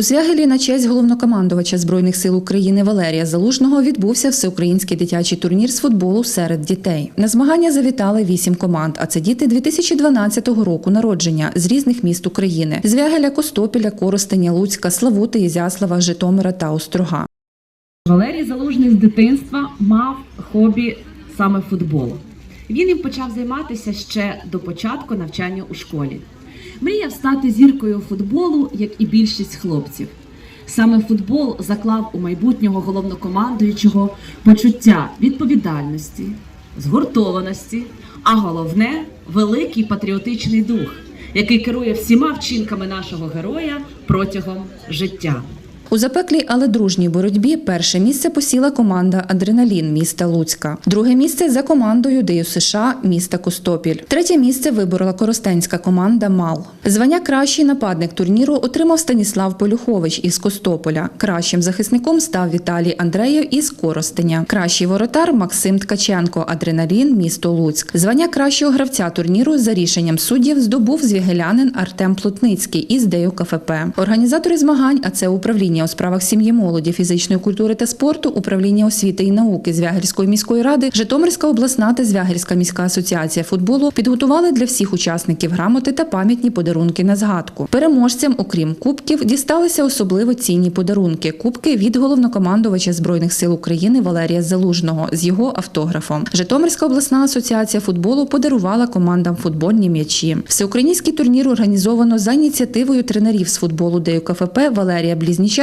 У Звягелі на честь головнокомандувача Збройних сил України Валерія Залужного відбувся всеукраїнський дитячий турнір з футболу серед дітей. На змагання завітали вісім команд, а це діти 2012 року народження з різних міст України: Звягеля, Костопіля, Коростеня, Луцька, Славути, Ізяслава, Житомира та Острога. Валерій Залужний з дитинства мав хобі саме футболу. Він їм почав займатися ще до початку навчання у школі. Мріяв стати зіркою футболу, як і більшість хлопців. Саме футбол заклав у майбутнього головнокомандуючого почуття відповідальності, згуртованості, а головне великий патріотичний дух, який керує всіма вчинками нашого героя протягом життя. У запеклій, але дружній боротьбі перше місце посіла команда Адреналін міста Луцька. Друге місце за командою Дию США міста Костопіль. Третє місце виборола коростенська команда Мал. Звання кращий нападник турніру отримав Станіслав Полюхович із Костополя. Кращим захисником став Віталій Андреєв із Коростеня. Кращий воротар Максим Ткаченко. Адреналін місто Луцьк. Звання кращого гравця турніру за рішенням суддів здобув звігелянин Артем Плотницький із Дею КФП. Організатори змагань, а це управління у справах сім'ї, молоді, фізичної культури та спорту, управління освіти і науки Звягельської міської ради, Житомирська обласна та Звягельська міська асоціація футболу підготували для всіх учасників грамоти та пам'ятні подарунки на згадку. Переможцям, окрім кубків, дісталися особливо цінні подарунки. Кубки від головнокомандувача збройних сил України Валерія Залужного з його автографом. Житомирська обласна асоціація футболу подарувала командам футбольні м'ячі. Всеукраїнський турнір організовано за ініціативою тренерів з футболу ДЮ КФП Валерія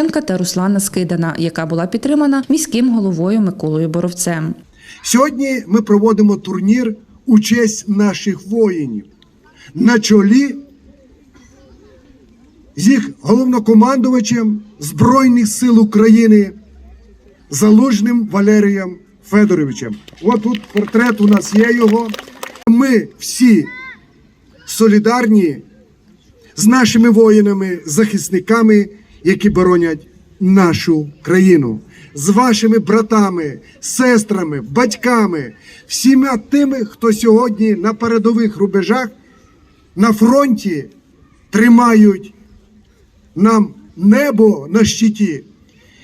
Блізніченка та Руслана Скидана, яка була підтримана міським головою Миколою Боровцем. Сьогодні ми проводимо турнір у честь наших воїнів на чолі з їх головнокомандувачем Збройних сил України Залужним Валерієм Федоровичем. От тут портрет у нас є його. Ми всі солідарні з нашими воїнами, захисниками, які боронять нашу країну, з вашими братами, сестрами, батьками, всіма тими, хто сьогодні на передових рубежах на фронті тримають нам небо на щиті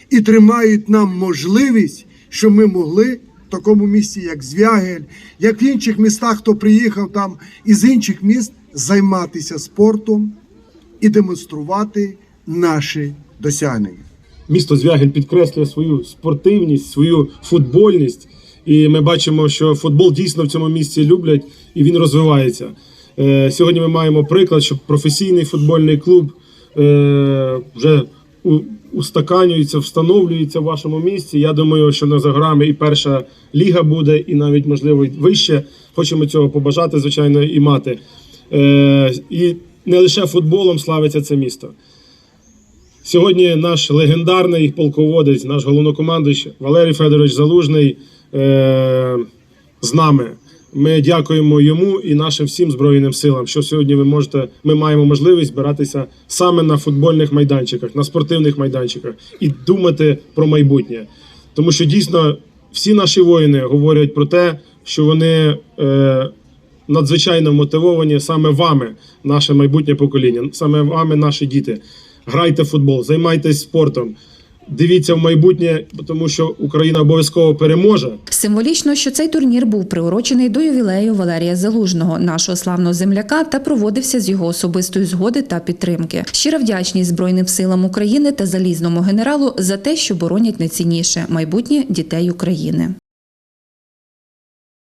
і тримають нам можливість, щоб ми могли в такому місті, як Звягель, як в інших містах, хто приїхав там із інших міст, займатися спортом і демонструвати наші досягнення. Місто Звягель підкреслює свою спортивність, свою футбольність. І ми бачимо, що футбол дійсно в цьому місці люблять і він розвивається. Е, Сьогодні ми маємо приклад, що професійний футбольний клуб е, вже устаканюється, встановлюється в вашому місті. Я думаю, що на заграми і перша ліга буде, і навіть можливо вище. Хочемо цього побажати, звичайно, і мати. Е, І не лише футболом славиться це місто. Сьогодні наш легендарний полководець, наш головнокомандуючий Валерій Федорович Залужний е- з нами. Ми дякуємо йому і нашим всім збройним силам, що сьогодні ви можете. Ми маємо можливість збиратися саме на футбольних майданчиках, на спортивних майданчиках і думати про майбутнє. Тому що дійсно всі наші воїни говорять про те, що вони е, надзвичайно мотивовані саме вами, наше майбутнє покоління, саме вами, наші діти. Грайте в футбол, займайтесь спортом, дивіться в майбутнє, тому що Україна обов'язково переможе. Символічно, що цей турнір був приурочений до ювілею Валерія Залужного, нашого славного земляка, та проводився з його особистої згоди та підтримки. Щира вдячність Збройним силам України та залізному генералу за те, що боронять найцінніше майбутнє дітей України.